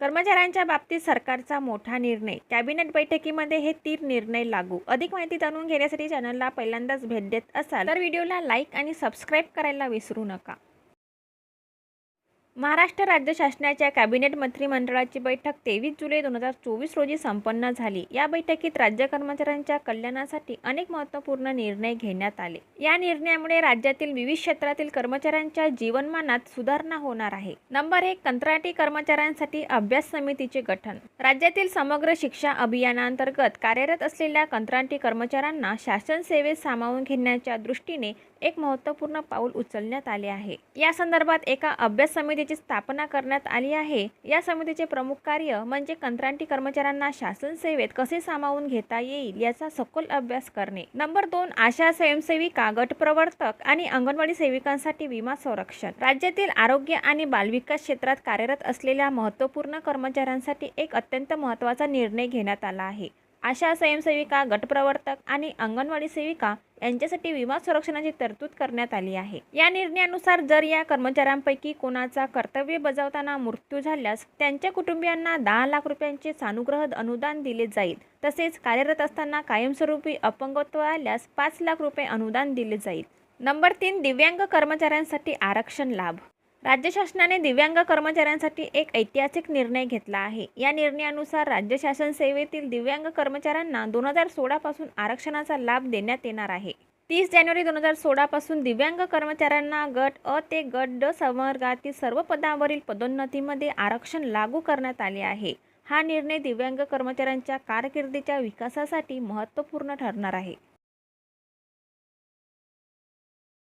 कर्मचाऱ्यांच्या बाबतीत सरकारचा मोठा निर्णय. कॅबिनेट बैठकीमध्ये हे तीन निर्णय लागू. अधिक माहिती जाणून घेण्यासाठी चॅनलला पहिल्यांदाच भेट देत असाल तर व्हिडिओला लाईक आणि सबस्क्राईब करायला विसरू नका. महाराष्ट्र राज्य शासनाच्या कॅबिनेट मंत्रिमंडळाची बैठक तेवीस जुलै दोन हजार चोवीस रोजी संपन्न झाली. या बैठकीत राज्य कर्मचाऱ्यांच्या कल्याणासाठी अनेक महत्त्वपूर्ण निर्णय घेण्यात आले. या निर्णयामुळे राज्यातील विविध क्षेत्रातील कर्मचाऱ्यांच्या जीवनमानात सुधारणा होणार आहे. नंबर एक कंत्राटी कर्मचाऱ्यांसाठी अभ्यास समितीचे गठन. राज्यातील समग्र शिक्षा अभियानांतर्गत कार्यरत असलेल्या कंत्राटी कर्मचाऱ्यांना शासन सेवेत सामावून घेण्याच्या दृष्टीने एक महत्त्वपूर्ण पाऊल उचलण्यात आले आहे. या संदर्भात एका अभ्यास समिती समितीची स्थापना करण्यात आली आहे. या समितीचे प्रमुख कार्य म्हणजे कंत्राटी कर्मचाऱ्यांना शासन सेवेत कसे सामावून घेता येईल याचा सखोल अभ्यास करणे. नंबर दोन आशा स्वयंसेविका गट प्रवर्तक आणि अंगणवाडी सेविकांसाठी विमा संरक्षण. राज्यातील आरोग्य आणि बालविकास क्षेत्रात कार्यरत असलेल्या महत्त्वपूर्ण कर्मचाऱ्यांसाठी एक अत्यंत महत्त्वाचा निर्णय घेण्यात आला आहे. आशा स्वयंसेविका गटप्रवर्तक आणि अंगणवाडी सेविका यांच्यासाठी विमा संरक्षणाची तरतूद करण्यात आली आहे. या निर्णयानुसार जर या कर्मचाऱ्यांपैकी कोणाचा कर्तव्य बजावताना मृत्यू झाल्यास त्यांच्या कुटुंबियांना दहा लाख रुपयांचे सानुग्रह अनुदान दिले जाईल. तसेच कार्यरत असताना कायमस्वरूपी अपंगत्व आल्यास पाच लाख रुपये अनुदान दिले जाईल. नंबर तीन दिव्यांग कर्मचाऱ्यांसाठी आरक्षण लाभ. राज्य शासनाने दिव्यांग कर्मचाऱ्यांसाठी एक ऐतिहासिक निर्णय घेतला आहे. या निर्णयानुसार राज्य शासन सेवेतील दिव्यांग कर्मचाऱ्यांना दोन हजार सोळापासून आरक्षणाचा लाभ देण्यात येणार आहे. तीस जानेवारी दोन हजार सोळापासून दिव्यांग कर्मचाऱ्यांना गट अ ते गट ड संवर्गातील सर्व पदावरील पदोन्नतीमध्ये आरक्षण लागू करण्यात आले आहे. हा निर्णय दिव्यांग कर्मचाऱ्यांच्या कारकिर्दीच्या विकासासाठी महत्त्वपूर्ण ठरणार आहे.